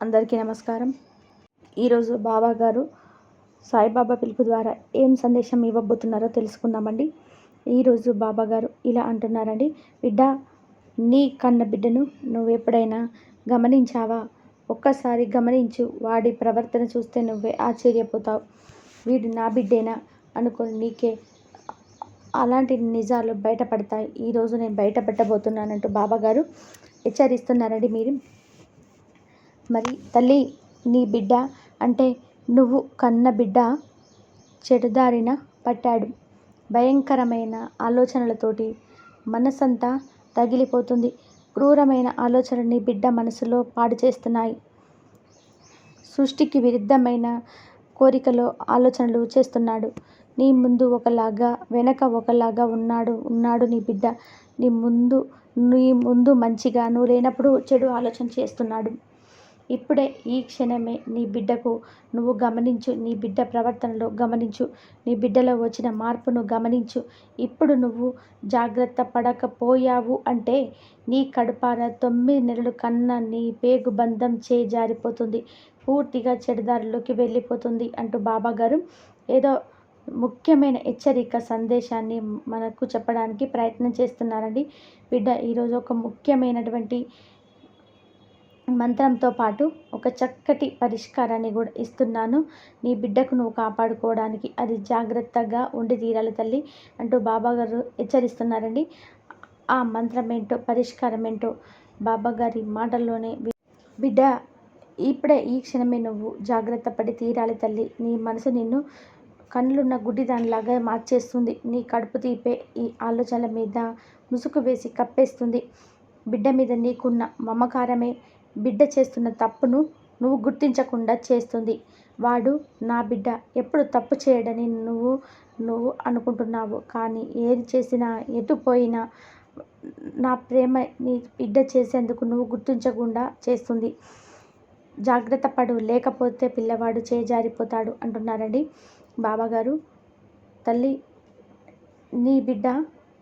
అందరికీ నమస్కారం. ఈరోజు బాబా గారు సాయిబాబా పిలుపు ద్వారా ఏం సందేశం ఇవ్వబోతున్నారో తెలుసుకుందామండి. ఈరోజు బాబా గారు ఇలా అంటున్నారండి బిడ్డ నీ కన్న బిడ్డను నువ్వు ఎప్పుడైనా గమనించావా? ఒక్కసారి గమనించు వాడి ప్రవర్తన చూస్తే నువ్వే ఆశ్చర్యపోతావు. వీడు నా బిడ్డేనా అనుకుని నీకే అలాంటి నిజాలు బయటపడతాయి. ఈరోజు నేను బయటపెట్టబోతున్నానంటూ బాబాగారు బాబా గారు హెచ్చరిస్తున్నారండి మీరు. మరి తల్లి నీ బిడ్డ అంటే నువ్వు కన్న బిడ్డ చెడుదారిన పట్టాడు. భయంకరమైన ఆలోచనలతోటి మనసంతా తగిలిపోతుంది. క్రూరమైన ఆలోచనలు నీ బిడ్డ మనసులో పాడు చేస్తున్నాయి. సృష్టికి విరుద్ధమైన కోరికలో ఆలోచనలు చేస్తున్నాడు. నీ ముందు ఒకలాగా వెనక ఒకలాగా ఉన్నాడు ఉన్నాడు నీ బిడ్డ. నీ ముందు నీ ముందు మంచిగా నువ్వు లేనప్పుడు చెడు ఆలోచన చేస్తున్నాడు. ఇప్పుడే ఈ క్షణమే నీ బిడ్డకు నువ్వు గమనించు నీ బిడ్డ ప్రవర్తనలో గమనించు నీ బిడ్డలో వచ్చిన మార్పును గమనించు. ఇప్పుడు నువ్వు జాగ్రత్త పడకపోయావు అంటే నీ కడుపార తొమ్మిది నెలలు కన్నా నీ పేగు బంధం చే జారిపోతుంది పూర్తిగా చెడుదారిలోకి వెళ్ళిపోతుంది అంటూ బాబాగారు ఏదో ముఖ్యమైన హెచ్చరిక సందేశాన్ని మనకు చెప్పడానికి ప్రయత్నం చేస్తున్నారండి. బిడ్డ ఈరోజు ఒక ముఖ్యమైనటువంటి మంత్రంతో పాటు ఒక చక్కటి పరిష్కారాన్ని కూడా ఇస్తున్నాను. నీ బిడ్డకు నువ్వు కాపాడుకోవడానికి అది జాగ్రత్తగా ఉండి తీరాలి తల్లి అంటూ బాబాగారు హెచ్చరిస్తున్నారండి. ఆ మంత్రం ఏంటో పరిష్కారం ఏంటో బాబాగారి మాటల్లోనే బిడ్డ ఇప్పుడే ఈ క్షణమే నువ్వు జాగ్రత్త పడి తీరాలి తల్లి. నీ మనసు నిన్ను కళ్ళున్న గుడ్డిదానిలాగా మార్చేస్తుంది. నీ కడుపు తీపే ఈ ఆలోచనల మీద ముసుగు వేసి కప్పేస్తుంది. బిడ్డ మీద నీకున్న మమకారమే బిడ్డ చేస్తున్న తప్పును నువ్వు గుర్తించకుండా చేస్తుంది. వాడు నా బిడ్డ ఎప్పుడు తప్పు చేయడని నువ్వు నువ్వు అనుకుంటున్నావు. కానీ ఏది చేసినా ఎటు పోయినా నా ప్రేమ నీ బిడ్డ చేసేందుకు నువ్వు గుర్తించకుండా చేస్తుంది. జాగ్రత్త పడు లేకపోతే పిల్లవాడు చేజారిపోతాడు అంటున్నారండి బాబాగారు. తల్లి నీ బిడ్డ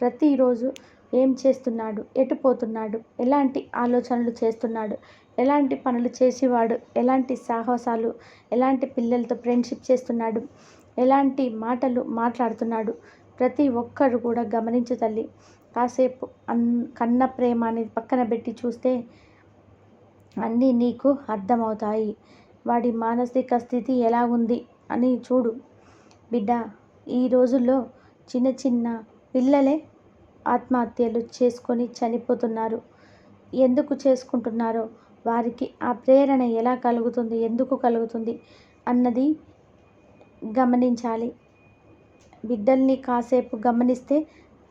ప్రతిరోజు ఏం చేస్తున్నాడు? ఎటు పోతున్నాడు? ఎలాంటి ఆలోచనలు చేస్తున్నాడు? ఎలాంటి పనులు చేసేవాడు? ఎలాంటి సాహసాలు? ఎలాంటి పిల్లలతో ఫ్రెండ్షిప్ చేస్తున్నాడు? ఎలాంటి మాటలు మాట్లాడుతున్నాడు? ప్రతి ఒక్కరు కూడా గమనించు తల్లి. కాసేపు అన్ కన్న ప్రేమ అనేది పక్కన పెట్టి చూస్తే అన్నీ నీకు అర్థమవుతాయి. వాడి మానసిక స్థితి ఎలా ఉంది అని చూడు. బిడ్డ ఈ రోజుల్లో చిన్న చిన్న పిల్లలే ఆత్మహత్యలు చేసుకొని చనిపోతున్నారు. ఎందుకు చేసుకుంటున్నారో? వారికి ఆ ప్రేరణ ఎలా కలుగుతుంది? ఎందుకు కలుగుతుంది? అన్నది గమనించాలి. బిడ్డల్ని కాసేపు గమనిస్తే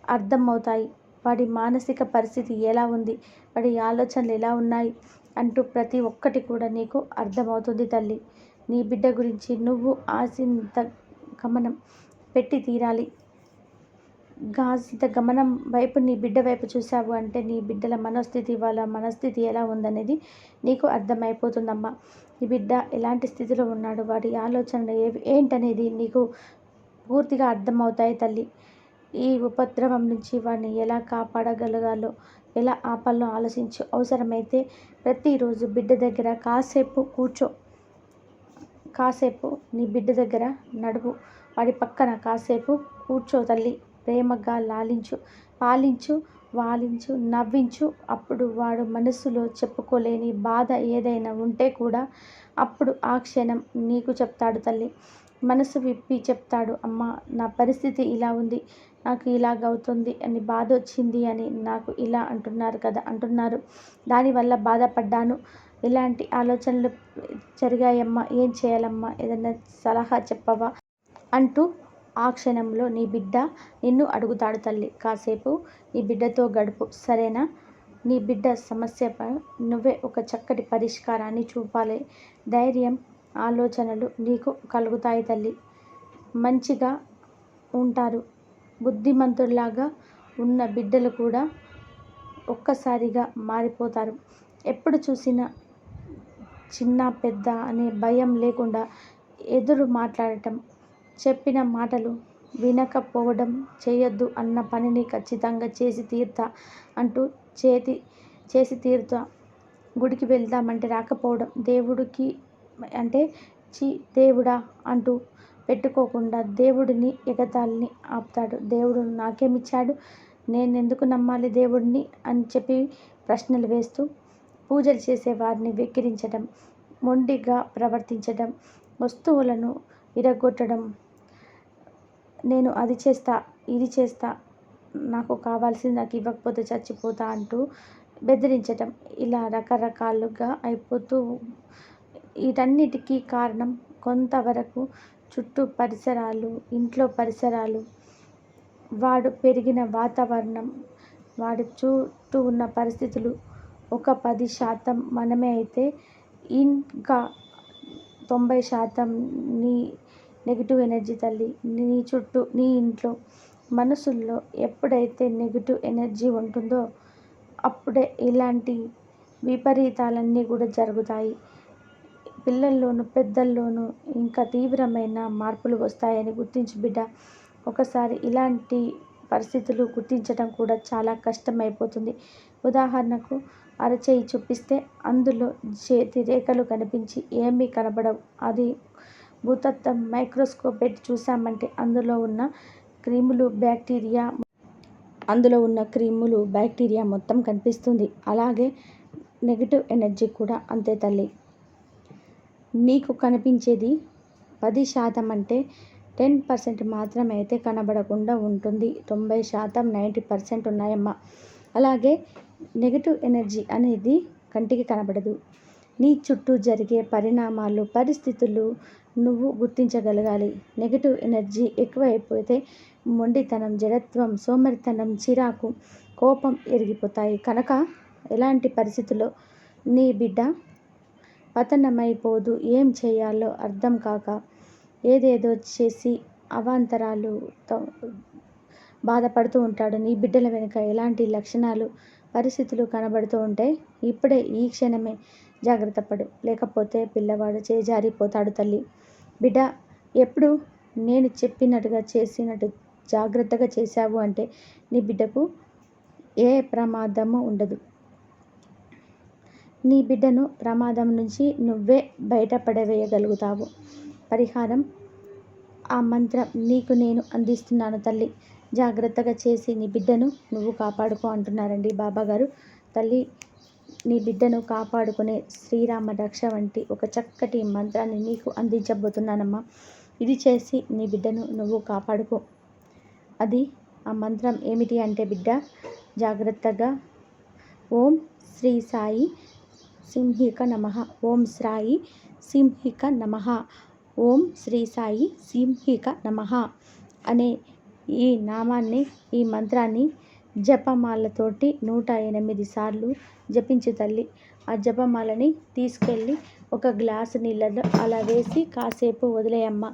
అర్థమవుతాయి. వాడి మానసిక పరిస్థితి ఎలా ఉంది? వాడి ఆలోచనలు ఎలా ఉన్నాయి? అంటూ ప్రతి ఒక్కటి కూడా నీకు అర్థమవుతుంది తల్లి. నీ బిడ్డ గురించి నువ్వు ఆశంత గమనం పెట్టి తీరాలి. గాసిత గమనం వైపు నీ బిడ్డ వైపు చూసావు అంటే నీ బిడ్డల మనస్థితి వాళ్ళ మనస్థితి ఎలా ఉందనేది నీకు అర్థమైపోతుందమ్మా. నీ బిడ్డ ఎలాంటి స్థితిలో ఉన్నాడు? వాడి ఆలోచనలు ఏవి? ఏంటనేది నీకు పూర్తిగా అర్థమవుతాయి తల్లి. ఈ ఉపద్రవం నుంచి వాడిని ఎలా కాపాడగలగాలో ఎలా ఆపాలో ఆలోచించు. అవసరమైతే ప్రతిరోజు బిడ్డ దగ్గర కాసేపు కూర్చో. కాసేపు నీ బిడ్డ దగ్గర నడువు. వాడి పక్కన కాసేపు కూర్చో తల్లి. ప్రేమగా లాలించు పాలించు వాలించు నవ్వించు. అప్పుడు వాడు మనసులో చెప్పుకోలేని బాధ ఏదైనా ఉంటే కూడా అప్పుడు ఆ క్షణం నీకు చెప్తాడు తల్లి. మనసు విప్పి చెప్తాడు అమ్మ నా పరిస్థితి ఇలా ఉంది. నాకు ఇలాగవుతుంది అని బాధ వచ్చింది అని నాకు ఇలా అంటున్నారు కదా అంటున్నారు. దానివల్ల బాధపడ్డాను. ఇలాంటి ఆలోచనలు జరిగాయమ్మా. ఏం చేయాలమ్మా? ఏదైనా సలహా చెప్పవా? అంటూ ఆ క్షణంలో నీ బిడ్డ నిన్ను అడుగుతాడు తల్లి. కాసేపు నీ బిడ్డతో గడుపు. సరేనా? నీ బిడ్డ సమస్యపై నువ్వే ఒక చక్కటి పరిష్కారాన్ని చూపాలి. ధైర్యం ఆలోచనలు నీకు కలుగుతాయి తల్లి. మంచిగా ఉంటారు. బుద్ధిమంతుల్లాగా ఉన్న బిడ్డలు కూడా ఒక్కసారిగా మారిపోతారు. ఎప్పుడు చూసినా చిన్న పెద్ద అనే భయం లేకుండా ఎదురు మాట్లాడటం చెప్పిన మాటలు వినకపోవడం చేయొద్దు అన్న పనిని ఖచ్చితంగా చేసి తీరుతా అంటూ చేతి చేసి తీరుతా. గుడికి వెళ్దామంటే రాకపోవడం దేవుడికి అంటే చి దేవుడా అంటూ పెట్టుకోకుండా దేవుడిని ఎగతాళిని ఆపుతాడు. దేవుడు నాకేమిచ్చాడు? నేను ఎందుకు నమ్మాలి దేవుడిని? అని చెప్పి ప్రశ్నలు వేస్తూ పూజలు చేసే వారిని వెక్కిరించడం మొండిగా ప్రవర్తించడం వస్తువులను విరగొట్టడం నేను అది చేస్తా ఇది చేస్తా నాకు కావాల్సింది నాకు ఇవ్వకపోతే చచ్చిపోతా అంటూ బెదిరించటం ఇలా రకరకాలుగా అయిపోతూ వీటన్నిటికీ కారణం కొంతవరకు చుట్టూ పరిసరాలు ఇంట్లో పరిసరాలు వాడు పెరిగిన వాతావరణం వాడి చుట్టూ ఉన్న పరిస్థితులు ఒక పది శాతం మనమే అయితే ఇంకా తొంభై శాతం నీ నెగిటివ్ ఎనర్జీ తల్లి. నీ చుట్టూ నీ ఇంట్లో మనసుల్లో ఎప్పుడైతే నెగిటివ్ ఎనర్జీ ఉంటుందో అప్పుడే ఇలాంటి విపరీతాలన్నీ కూడా జరుగుతాయి. పిల్లల్లోనూ పెద్దల్లోనూ ఇంకా తీవ్రమైన మార్పులు వస్తాయని గుర్తించి బిడ్డ. ఒకసారి ఇలాంటి పరిస్థితులు గుర్తించడం కూడా చాలా కష్టమైపోతుంది. ఉదాహరణకు అరచేయి చూపిస్తే అందులో చేతి రేఖలు కనిపించి ఏమీ కనబడవు. అది భూతత్వం మైక్రోస్కోప్ పెట్టి చూసామంటే అందులో ఉన్న క్రిములు బ్యాక్టీరియా అందులో ఉన్న క్రిములు బ్యాక్టీరియా మొత్తం కనిపిస్తుంది. అలాగే నెగిటివ్ ఎనర్జీ కూడా అంతే తల్లి. నీకు కనిపించేది పది శాతం అంటే టెన్ పర్సెంట్ మాత్రమే అయితే కనబడకుండా ఉంటుంది. తొంభై శాతం నైంటీ పర్సెంట్ ఉన్నాయమ్మా. అలాగే నెగిటివ్ ఎనర్జీ అనేది కంటికి కనబడదు. నీ చుట్టూ జరిగే పరిణామాలు పరిస్థితులు నువ్వు గుర్తించగలగాలి. నెగిటివ్ ఎనర్జీ ఎక్కువైపోతే మొండితనం జడత్వం సోమరితనం చిరాకు కోపం ఎరిగిపోతాయి. కనుక ఎలాంటి పరిస్థితుల్లో నీ బిడ్డ పతనమైపోదు? ఏం చేయాలో అర్థం కాక ఏదేదో చేసి అవాంతరాలు బాధపడుతూ ఉంటాడు. నీ బిడ్డల వెనుక ఎలాంటి లక్షణాలు పరిస్థితులు కనబడుతూ ఉంటే ఇప్పుడే ఈ క్షణమే జాగ్రత్త పడు. లేకపోతే పిల్లవాడు చేజారిపోతాడు తల్లి. బిడ్డ ఎప్పుడు నేను చెప్పినట్టుగా చేసినట్టు జాగ్రత్తగా చేశావు అంటే నీ బిడ్డకు ఏ ప్రమాదము ఉండదు. నీ బిడ్డను ప్రమాదం నుంచి నువ్వే బయటపడవేయగలుగుతావు. పరిహారం ఆ మంత్రం నీకు నేను అందిస్తున్నాను తల్లి. జాగ్రత్తగా చేసి నీ బిడ్డను నువ్వు కాపాడుకో అంటున్నారండి బాబాగారు. తల్లి నీ బిడ్డను కాపాడుకునే శ్రీరామ రక్ష వంటి ఒక చక్కటి మంత్రాన్ని నీకు అందించబోతున్నానమ్మా. ఇది చేసి నీ బిడ్డను నువ్వు కాపాడుకో. అది ఆ మంత్రం ఏమిటి అంటే బిడ్డ జాగ్రత్తగా ఓం శ్రీ సాయి సింహిక నమ. ఓం సాయి సింహిక నమ. ఓం శ్రీ సాయి సింహిక నమ అనే ఈ నామాన్ని ఈ మంత్రాన్ని జపమాలతోటి నూట ఎనిమిది సార్లు జపించు తల్లి. ఆ జపమాలని తీసుకెళ్ళి ఒక గ్లాసు నీళ్ళలో అలా వేసి కాసేపు వదిలేయమ్మ.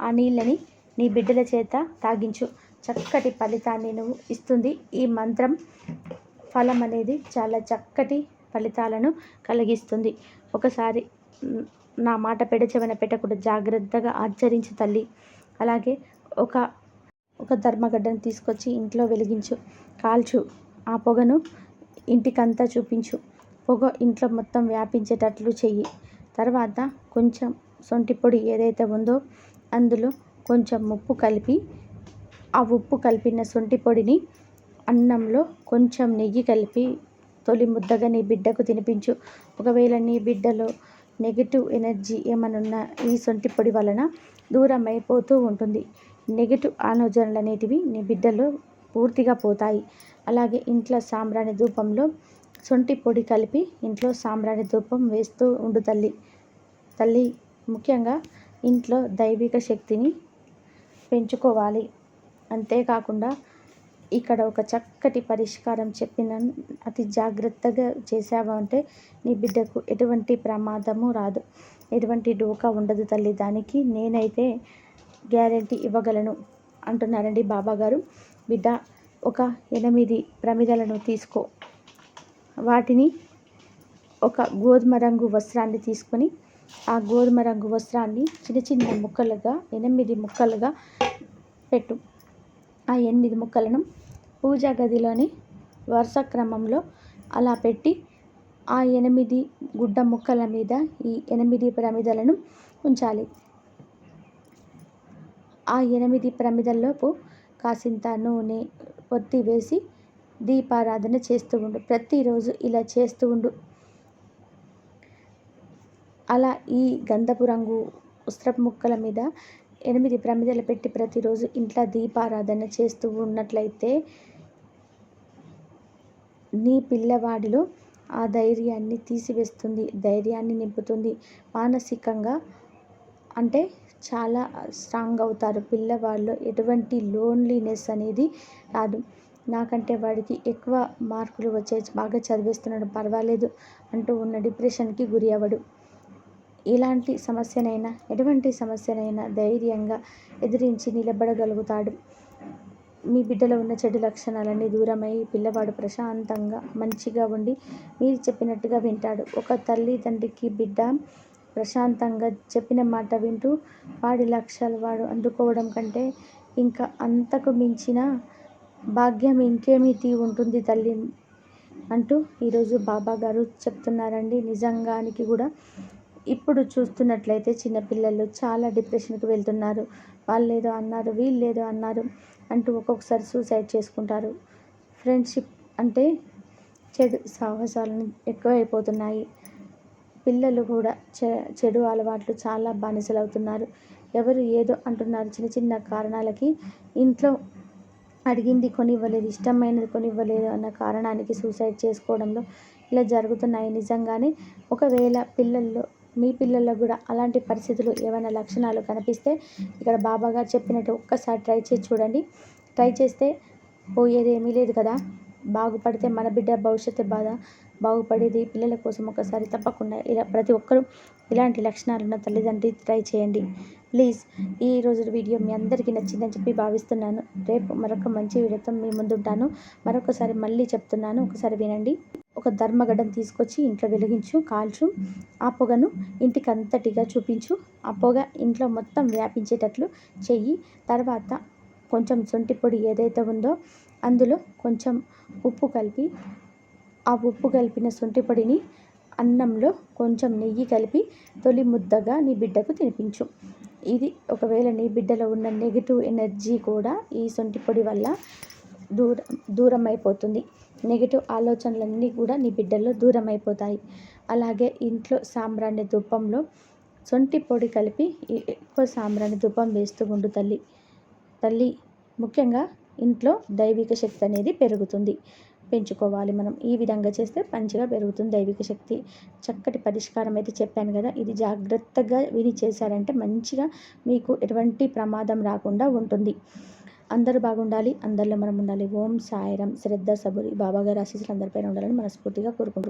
ఆ నీళ్ళని నీ బిడ్డల చేత తాగించు. చక్కటి ఫలితాన్ని నువ్వు ఇస్తుంది. ఈ మంత్రం ఫలం అనేది చాలా చక్కటి ఫలితాలను కలిగిస్తుంది. ఒకసారి నా మాట పెడచెవన పెట్టకుండా జాగ్రత్తగా ఆచరించు తల్లి. అలాగే ఒక ఒక ధర్మగడ్డను తీసుకొచ్చి ఇంట్లో వెలిగించు కాల్చు. ఆ పొగను ఇంటికంతా చూపించు. పొగ ఇంట్లో మొత్తం వ్యాపించేటట్లు చెయ్యి. తర్వాత కొంచెం సొంటి పొడి ఏదైతే ఉందో అందులో కొంచెం ఉప్పు కలిపి ఆ ఉప్పు కలిపిన సొంటి పొడిని అన్నంలో కొంచెం నెయ్యి కలిపి తొలి ముద్దగా నీ బిడ్డకు తినిపించు. ఒకవేళ నీ బిడ్డలో నెగిటివ్ ఎనర్జీ ఏమనున్నా ఈ సొంటి పొడి వలన దూరం అయిపోతూ ఉంటుంది. నెగిటివ్ ఆలోచనలు అనేటివి నీ బిడ్డలో పూర్తిగా పోతాయి. అలాగే ఇంట్లో సాంబ్రాణి ధూపంలో సొంటి పొడి కలిపి ఇంట్లో సాంబ్రాణి ధూపం వేస్తూ ఉండు తల్లి. తల్లి ముఖ్యంగా ఇంట్లో దైవిక శక్తిని పెంచుకోవాలి. అంతేకాకుండా ఇక్కడ ఒక చక్కటి పరిష్కారం చెప్పిన అతి జాగ్రత్తగా చేసావు అంటే నీ బిడ్డకు ఎటువంటి ప్రమాదము రాదు. ఎటువంటి డోకా ఉండదు తల్లి. దానికి నేనైతే గ్యారంటీ ఇవ్వగలను అంటున్నారండి బాబాగారు. బిడ్డ ఒక ఎనిమిది ప్రమిదలను తీసుకో. వాటిని ఒక గోధుమ రంగు వస్త్రాన్ని తీసుకొని ఆ గోధుమ రంగు వస్త్రాన్ని చిన్న చిన్న ముక్కలుగా ఎనిమిది ముక్కలుగా పెట్టు. ఆ ఎనిమిది ముక్కలను పూజా గదిలోని వరుస క్రమంలో అలా పెట్టి ఆ ఎనిమిది గుడ్డ ముక్కల మీద ఈ ఎనిమిది ప్రమిదలను ఉంచాలి. ఆ ఎనిమిది ప్రమిదల్లోపు కాసింత నూనె ఒత్తి వేసి దీపారాధన చేస్తూ ఉండు. ప్రతిరోజు ఇలా చేస్తూ ఉండు. అలా ఈ గంధపు రంగు ఉస్త్రపు ముక్కల మీద ఎనిమిది ప్రమిదలు పెట్టి ప్రతిరోజు ఇంట్లో దీపారాధన చేస్తూ ఉన్నట్లయితే నీ పిల్లవాడిలో ఆ ధైర్యాన్ని తీసివేస్తుంది ధైర్యాన్ని నింపుతుంది. మానసికంగా అంటే చాలా స్ట్రాంగ్ అవుతారు. పిల్లవాళ్ళు ఎటువంటి లోన్లీనెస్ అనేది రాదు. నాకంటే వాడికి ఎక్కువ మార్కులు వచ్చే బాగా చదివేస్తున్నాడు పర్వాలేదు అంటూ ఉన్న డిప్రెషన్కి గురి అవ్వడు. ఎలాంటి సమస్యనైనా ఎటువంటి సమస్యనైనా ధైర్యంగా ఎదిరించి నిలబడగలుగుతాడు. మీ బిడ్డలో ఉన్న చెడు లక్షణాలన్నీ దూరమై పిల్లవాడు ప్రశాంతంగా మంచిగా ఉండి మీరు చెప్పినట్టుగా వింటాడు. ఒక తల్లి తండ్రికి బిడ్డ ప్రశాంతంగా చెప్పిన మాట వింటూ వాడి లక్ష్యాలు వాడు అందుకోవడం కంటే ఇంకా అంతకు మించిన భాగ్యం ఇంకేమిటి ఉంటుంది తల్లి అంటూ ఈరోజు బాబా గారు చెప్తున్నారండి. నిజంగానికి కూడా ఇప్పుడు చూస్తున్నట్లయితే చిన్నపిల్లలు చాలా డిప్రెషన్కి వెళ్తున్నారు. వాళ్ళు ఏదో అన్నారు వీళ్ళు ఏదో అన్నారు అంటూ ఒక్కొక్కసారి సూసైడ్ చేసుకుంటారు. ఫ్రెండ్షిప్ అంటే చెడు సాహసాలను ఎక్కువైపోతున్నాయి. పిల్లలు కూడా చె చెడు అలవాట్లు చాలా బానిసలు అవుతున్నారు ఎవరు ఏదో అంటున్నారు చిన్న చిన్న కారణాలకి ఇంట్లో అడిగింది కొనివ్వలేదు ఇష్టమైనది కొనివ్వలేదు అన్న కారణానికి సూసైడ్ చేసుకోవడంలో ఇలా జరుగుతున్నాయి నిజంగానే. ఒకవేళ పిల్లల్లో మీ పిల్లల్లో కూడా అలాంటి పరిస్థితులు ఏమైనా లక్షణాలు కనిపిస్తే ఇక్కడ బాబా గారు చెప్పినట్టు ఒక్కసారి ట్రై చేసి చూడండి. ట్రై చేస్తే పోయేది ఏమీ లేదు కదా. బాగుపడితే మన బిడ్డ భవిష్యత్తు బాధ బాగుపడేది. పిల్లల కోసం ఒకసారి తప్పకుండా ఇలా ప్రతి ఒక్కరూ ఇలాంటి లక్షణాలు ఉన్న తల్లిదండ్రి ట్రై చేయండి. ప్లీజ్ ఈ రోజు వీడియో మీ అందరికీ నచ్చిందని చెప్పి భావిస్తున్నాను. రేపు మరొక మంచి వీడియోతో మీ ముందుంటాను. మరొకసారి మళ్ళీ చెప్తున్నాను. ఒకసారి వినండి. ఒక ధర్మగడ్డం తీసుకొచ్చి ఇంట్లో వెలిగించు కాల్చు. ఆ పొగను ఇంటికి అంతటిగా చూపించు. ఆ పొగ ఇంట్లో మొత్తం వ్యాపించేటట్లు చెయ్యి. తర్వాత కొంచెం సొంటి పొడి ఏదైతే ఉందో అందులో కొంచెం ఉప్పు కలిపి ఆ ఉప్పు కలిపిన శొంఠిపొడిని అన్నంలో కొంచెం నెయ్యి కలిపి తొలి ముద్దగా నీ బిడ్డకు తినిపించు. ఇది ఒకవేళ నీ బిడ్డలో ఉన్న నెగిటివ్ ఎనర్జీ కూడా ఈ శొంఠి పొడి వల్ల దూర దూరం అయిపోతుంది నెగిటివ్ ఆలోచనలన్నీ కూడా నీ బిడ్డల్లో దూరం అయిపోతాయి అలాగే ఇంట్లో సాంబ్రాణి ధూపంలో సొంటి పొడి కలిపి ఎక్కువ సాంబ్రాణి ధూపం వేస్తూ ఉండు తల్లి. తల్లి ముఖ్యంగా ఇంట్లో దైవిక శక్తి అనేది పెరుగుతుంది. పెంచుకోవాలి. మనం ఈ విధంగా చేస్తే మంచిగా పెరుగుతుంది దైవిక శక్తి. చక్కటి పరిష్కారం అయితే చెప్పాను కదా. ఇది జాగ్రత్తగా విని చేశారంటే మంచిగా మీకు ఎటువంటి ప్రమాదం రాకుండా ఉంటుంది. అందరూ బాగుండాలి. అందరిలో మనం ఉండాలి. ఓం సాయిరం శ్రద్ధ సబురి. బాబాగారి ఆశీస్సులు అందరిపైన ఉండాలని మనస్ఫూర్తిగా కోరుకుంటున్నాం